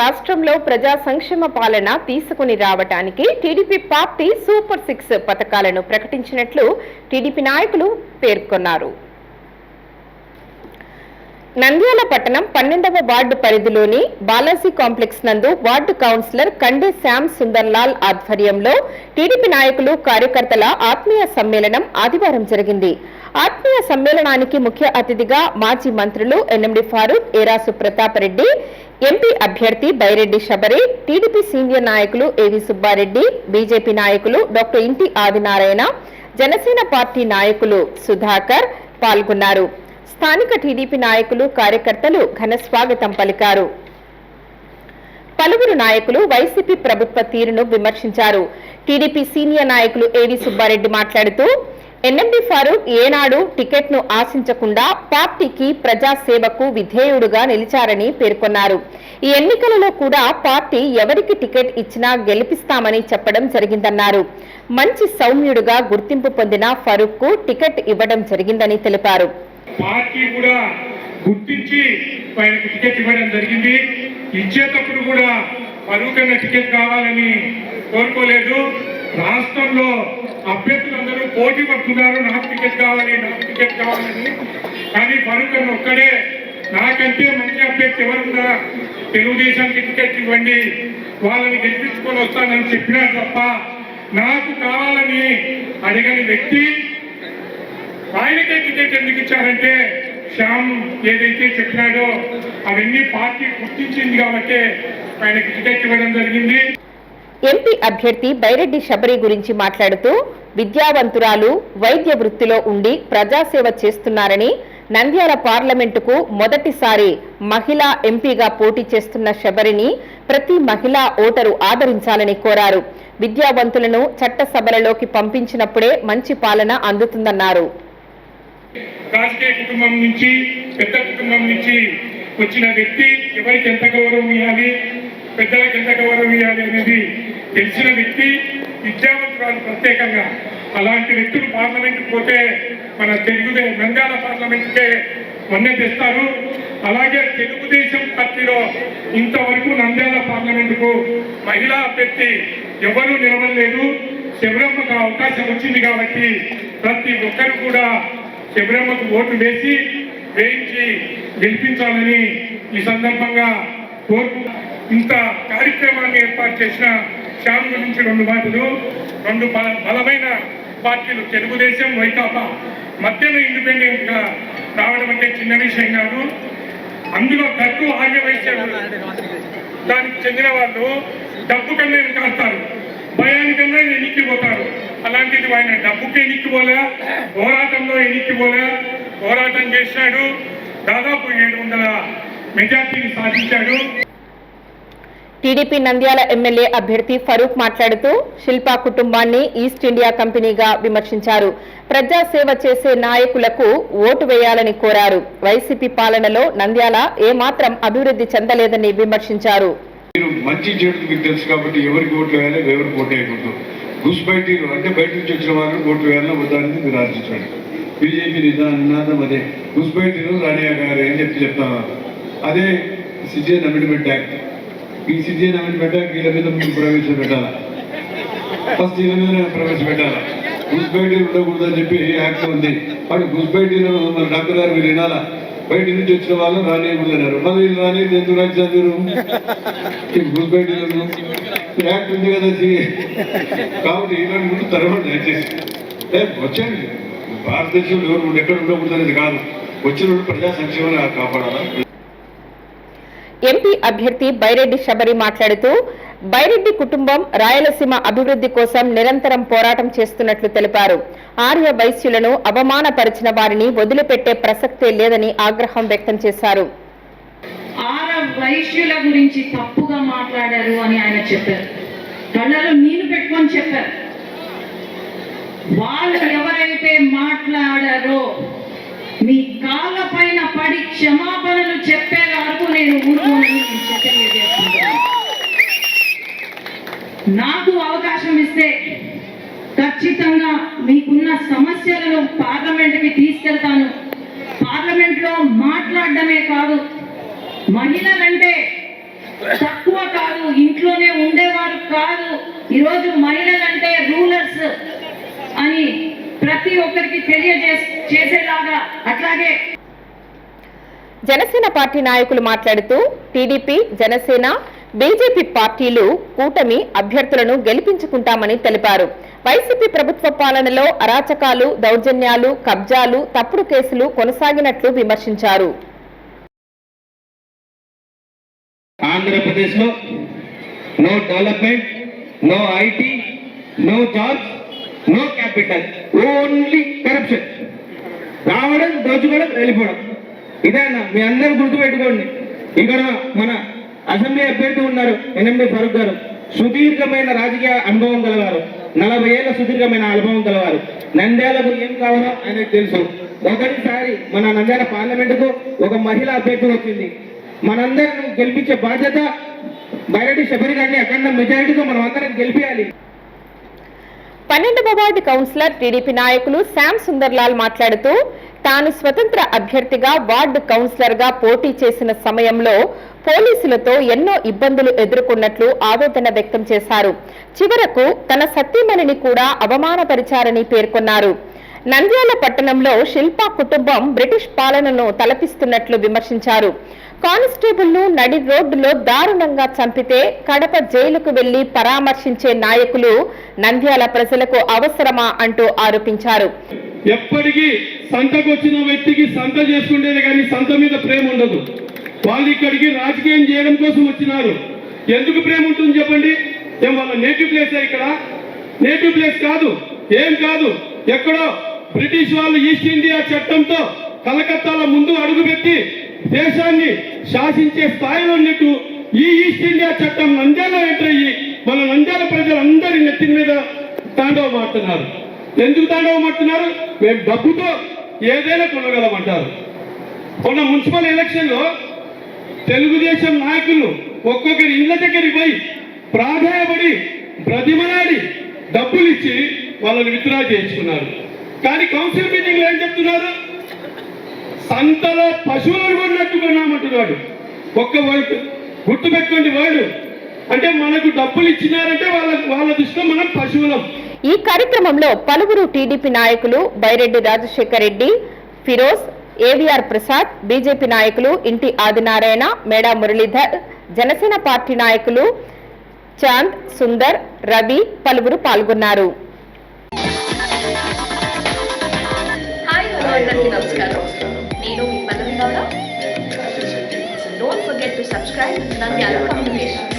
రాష్ట్రంలో ప్రజా సంక్షేమ పాలన తీసుకుని రావటానికి టీడీపీ పార్టీ సూపర్ సిక్స్ పథకాలను ప్రకటించినట్లు టీడీపీ నాయకులు పేర్కొన్నారు. నంద్యాల పట్టణం పన్నెండవ వార్డు పరిధిలోని బాలాజీ కాంప్లెక్స్ నందు వార్డు కౌన్సిలర్ కండే శ్యామ్ సుందర్లాల్ ఆధ్వర్యంలో టీడీపీ నాయకులు కార్యకర్తల ఆత్మీయ సమ్మేళనం ఆదివారం జరిగింది. ఆత్మీయ సమ్మేళనానికి ముఖ్య అతిథిగా మాజీ మంత్రులు ఎన్ఎండి ఫారూక్ ఏరాసు ప్రతాప్ రెడ్డి ఎంపీ అభ్యర్థి బైరెడ్డి శబరి టీడీపీ సీనియర్ నాయకులు ఏవి సుబ్బారెడ్డి బీజేపీ నాయకులు డాక్టర్ ఇంటి ఆదినారాయణ జనసేన పార్టీ నాయకులు సుధాకర్ పాల్గొన్నారు. స్థానిక టీడీపీ నాయకులు కార్యకర్తలు ఘన స్వాగతం పలికారు. పలువురు నాయకులు వైసీపీ ప్రభుత్వ తీరును విమర్శించారు. టీడీపీ సీనియర్ నాయకులు ఏవి సుబ్బారెడ్డి మాట్లాడుతూ ఎన్ఎండి ఫారూక్ ఏనాడు టికెట్ను ఆశించకుండా పార్టీకి ప్రజాసేవకు విధేయుడుగా నిలిచారని పేర్కొన్నారు. ఈ ఎన్నికలలో కూడా పార్టీ ఎవరికి టికెట్ ఇచ్చినా గెలిపిస్తామని చెప్పడం జరిగిందన్నారు. మంచి సౌమ్యుడుగా గుర్తింపు పొందిన ఫరూక్కు టికెట్ ఇవ్వడం జరిగిందని తెలిపారు. పార్టీ కూడా గుర్తించి ఆయనకు టికెట్ ఇవ్వడం జరిగింది. ఇచ్చేటప్పుడు కూడా పరువుకన్న టికెట్ కావాలని కోరుకోలేదు. రాష్ట్రంలో అభ్యర్థులందరూ పోటీ పడుతున్నారు. నాకు టికెట్ కావాలి నాకు టికెట్ కావాలని. కానీ పరువుకన్న ఒక్కడే. నాకంటే మంచి అభ్యర్థి ఎవరున్నా తెలుగుదేశానికి టికెట్ ఇవ్వండి. వాళ్ళని గెలిపించుకొని వస్తానని చెప్పినారు తప్ప నాకు కావాలని అడగని వ్యక్తి ఆయనకే టికెట్ ఎందుకు ఇచ్చారంటే శ్యామ్ ఏదైతే చెప్పినాడో అవన్నీ పార్టీ గుర్తించింది కాబట్టి ఆయనకి టికెట్ ఇవ్వడం జరిగింది. ఎంపీ అభ్యర్థి బైరెడ్డి శబరి గురించి మాట్లాడుతూ విద్యావంతురాలు వైద్య వృత్తిలో ఉండి ప్రజాసేవ చేస్తున్నారని నంద్యాల పార్లమెంటుకు మొదటిసారి మహిళా ఎంపీగా పోటీ చేస్తున్న శబరిని ప్రతి మహిళా ఓటరు ఆదరించాలని కోరారు. విద్యావంతులను చట్టసభలలోకి పంపించినప్పుడే మంచి పాలన అందుతుందన్నారు. కాస్కే కుటుంబం నుంచి పెద్ద కుటుంబం నుంచి వచ్చిన వ్యక్తి ఎవరికి ఎంత గౌరవం ఇవ్వాలి పెద్దలకు ఎంత గౌరవం ఇవ్వాలి అనేది తెలిసిన వ్యక్తి విద్యావంతురాలు ప్రత్యేకంగా. అలాంటి వ్యక్తులు పార్లమెంట్ పోతే మన తెలుగుదే నంద్యాల పార్లమెంట్కే మొన్నే తెస్తారు. అలాగే తెలుగుదేశం పార్టీలో ఇంతవరకు నంద్యాల పార్లమెంటుకు మహిళా అభ్యర్థి ఎవరూ నిలవలేదు. శబరమ్మకు అవకాశం వచ్చింది కాబట్టి ప్రతి ఒక్కరు కూడా శబరమ్మకు ఓటు వేసి వేయించి గెలిపించాలని ఈ సందర్భంగా కోరుకు ఇంత కార్యక్రమాన్ని ఏర్పాటు చేసిన శ్యామ్ గురించి రెండు మాటలు రెండు బల- బలమైన పార్టీలు తెలుగుదేశం వైకాపా మధ్యలో ఇండిపెండెంట్గా రావడం అంటే చిన్న విషయం కాదు. అందులో డబ్బు ఆర్యవైశ్య దానికి చెందిన వాళ్ళు డబ్బు కన్నా వెనకాడతారు. భయానికన్నా ఎన్నిక్కిపోతారు అలాంటిది ఆయన డబ్బుకి ఎన్నిక్కిపోలే పోరాటంలో ఎన్నిక్కిపోలే పోరాటం చేశాడు. దాదాపు ఏడు వందల మెజార్టీని సాధించాడు. టీడీపీ నంద్యాల ఎమ్మెల్యే అభ్యర్థి ఫరూక్ మాట్లాడుతూ శిల్పా కుటుంబాన్ని ఈస్ట్ ఇండియా కంపెనీగా విమర్శించారు. ప్రజాసేవ చేసే నాయకులకు ఓటు వేయాలని కోరారు. వైసీపీ పాలనలో నంద్యాల ఏమాత్రం అభివృద్ధి చెందలేదని విమర్శించారు. మీరు మంచి చెడు మీకు తెలుసు కాబట్టి ఎవరికి ఓట్లు వేయాలి ఎవరికి ఓట్లు వేయకూడదు. గుస్ అంటే బయట నుంచి వచ్చిన వాళ్ళు ఓట్లు వేయాలని వద్దని మీరు ఆలోచించండి. బీజేపీ నిదానం అదే. గుస్ బయట రాణియా గారు ఏం చెప్పి చెప్తాను అదే సిజిఎన్ అమెండ్మెంట్ యాక్ట్. ఈ సిజిఎన్ అమెండ్మెంట్ యాక్ట్ వీళ్ళ మీద ముందు ప్రవేశపెట్టాలా? ఫస్ట్ వీళ్ళ మీద ప్రవేశపెట్టాలా? గుస్ బయట ఉండకూడదని చెప్పి యాక్ట్ ఉంది? వాడు గుస్ మన డాక్టర్ గారు మీరు వినాలా? బయట నుంచి వచ్చిన వాళ్ళు రానియకూడదన్నారు మళ్ళీ వీళ్ళు రాని ఎందుకు రాజు చదివారు గుర్తుపెట్టినాను యాక్ట్ ఉంది కదా సి. కాబట్టి ఇలాంటి ముందు తరవండి దయచేసి. ఏ, వచ్చేయండి. భారతదేశంలో ఎవరు ఎక్కడ ఉండకూడదు అనేది కాదు. వచ్చిన ప్రజా సంక్షేమాన్ని కాపాడాలా? ఎంపీ అభ్యర్థి బైరెడ్డి శబరి మాట్లాడుతూ బైరెడ్డి కుటుంబం రాయలసీమ అభివృద్ధి కోసం నిరంతరం పోరాటం చేస్తున్నట్లు తెలిపారు. ఆర్య వైశ్యులను అవమానపరిచిన వారిని వదిలిపెట్టే ప్రసక్తే లేదని ఆగ్రహం వ్యక్తం చేశారు. వైశ్యుల గురించి తప్పుగా మాట్లాడారు అని ఆయన చెప్పారు. కళ్ళలో నీళ్ళు పెట్టుకొని చెప్పారు. వాళ్ళు ఎవరైతే మాట్లాడారో మీ కాళ్ళ పైన పడి క్షమాపణలు చెప్పే వరకు నేను ఊరుకోనని చెప్పలేదు నాకు అవకాశం ఇస్తే ఖచ్చితంగా మీకున్న సమస్యలను పార్లమెంట్కి తీసుకెళ్తాను. పార్లమెంట్లో మాట్లాడడమే కాదు మహిళలంటే తక్కువ కాదు ఇంట్లోనే ఉండేవారు కాదు. ఈరోజు మహిళలంటే రూలర్స్ అని ప్రతి ఒక్కరికి తెలియజే చేసేలాగా అట్లాగే జనసేన పార్టీ నాయకులు మాట్లాడుతూ టీడీపీ జనసేన బీజేపీ పార్టీలు కూటమి అభ్యర్థులను గెలిపించుకుంటామని తెలిపారు. వైసీపీ ప్రభుత్వ పాలనలో అరాచకాలు దౌర్జన్యాలు కబ్జాలు తప్పుడు కేసులు కొనసాగినట్లు విమర్శించారు. ఆంధ్రప్రదేశ్లో no development no IT no jobs no capital only corruption రావడం దోచుకోవడం వెళ్ళిపోవడం. ఇదేనా మీ అందరూ గుర్తుపెట్టుకోండి. ఇక్కడ మన అసెంబ్లీ అభ్యర్థి ఉన్నారు ఎన్ఎండి ఫరూక్ గారు. సుదీర్ఘమైన రాజకీయ అనుభవం గలవారు. నలభై ఏళ్ళ సుదీర్ఘమైన అనుభవం గలవారు. నంద్యాలకు ఏం కావాలో ఆయనకు తెలుసు. ఒకటిసారి మన నంద్యాల పార్లమెంటుకు ఒక మహిళా అభ్యర్థి వచ్చింది. మనందరం గెలిపించే బాధ్యత బయటి శబరి గారిని అఖండ మెజారిటీతో మనం అందరం గెలిపించాలి పన్నెండవ వార్డు కౌన్సిలర్ టీడీపీ నాయకులు శ్యామ్ సుందర్లాల్ మాట్లాడుతూ తాను స్వతంత్ర అభ్యర్థిగా వార్డు కౌన్సిలర్గా పోటీ చేసిన సమయంలో పోలీసులతో ఎన్నో ఇబ్బందులు ఎదుర్కొన్నట్లు ఆవేదన వ్యక్తం చేశారు. చివరకు తన సతీమణిని కూడా అవమానపరిచారని పేర్కొన్నారు. నంద్యాల పట్టణంలో శిల్పా కుటుంబం బ్రిటిష్ పాలనను తలపిస్తున్నట్లు విమర్శించారు. కానిస్టేబుల్ను నడి రోడ్డులో దారుణంగా చంపితే కడప జైలుకు వెళ్ళి పరామర్శించే నాయకులు నంద్యాల ప్రజలకు అవసరమా అంటూ ఆరోపించారు. ఎప్పటికీ సంతకు వచ్చిన వ్యక్తికి సంత చేసుకుంటేనే కానీ సంత మీద ప్రేమ ఉండదు. వాళ్ళు ఇక్కడికి రాజకీయం చేయడం కోసం వచ్చినారు. ఎందుకు ప్రేమ ఉంటుంది చెప్పండి? ఏం వాళ్ళ నేటివ్ ప్లేస్ ఇక్కడ? నేటివ్ ప్లేస్ కాదు. ఏం కాదు. ఎక్కడో బ్రిటిష్ వాళ్ళు ఈస్ట్ ఇండియా చట్టంతో కలకత్తాలో ముందు అడుగుపెట్టి దేశాన్ని శాసించే స్థాయిలో ఉన్నట్టు ఈ ఈస్ట్ ఇండియా చట్టం నంద్యాల ఎంటర్ అయ్యి మన నంద్యాల ప్రజలందరి నెత్తి మీద తాండవ ఆడుతున్నారు ఎందుకు తాండవ ఆడుతున్నారు మేము డబ్బుతో ఏదైనా కొనగలమంటారు. మొన్న మున్సిపల్ ఎలక్షన్లో తెలుగుదేశం నాయకులు ఒక్కొక్కరి ఇళ్ళ దగ్గరికి పోయి ప్రాధాయపడి బ్రతిమలాడి డబ్బులు ఇచ్చి వాళ్ళని విత్డ్రా చేయించుకున్నారు. కానీ కౌన్సిల్ మీటింగ్లో ఏం చెప్తున్నారు? సంతలో పశువులను కొన్నట్టు కొన్నామంటున్నాడు ఒక్క వర్డ్ గుర్తు పెట్టుకోండి వర్డ్ అంటే మనకు డబ్బులు ఇచ్చినారంటే వాళ్ళ వాళ్ళ దృష్టిలో మనం పశువులం. ఈ కార్యక్రమంలో పలువురు టీడీపీ నాయకులు బైరెడ్డి రాజశేఖర్ రెడ్డి ఫిరోజ్ ఏవిఆర్ ప్రసాద్ బీజేపీ నాయకులు ఇంటి ఆదినారాయణ మేడా మురళీధర్ జనసేన పార్టీ నాయకులు చాంద్ సుందర్ రవి పలువురు పాల్గొన్నారు. నమస్కారం. forget to subscribe to Nandyal Communications.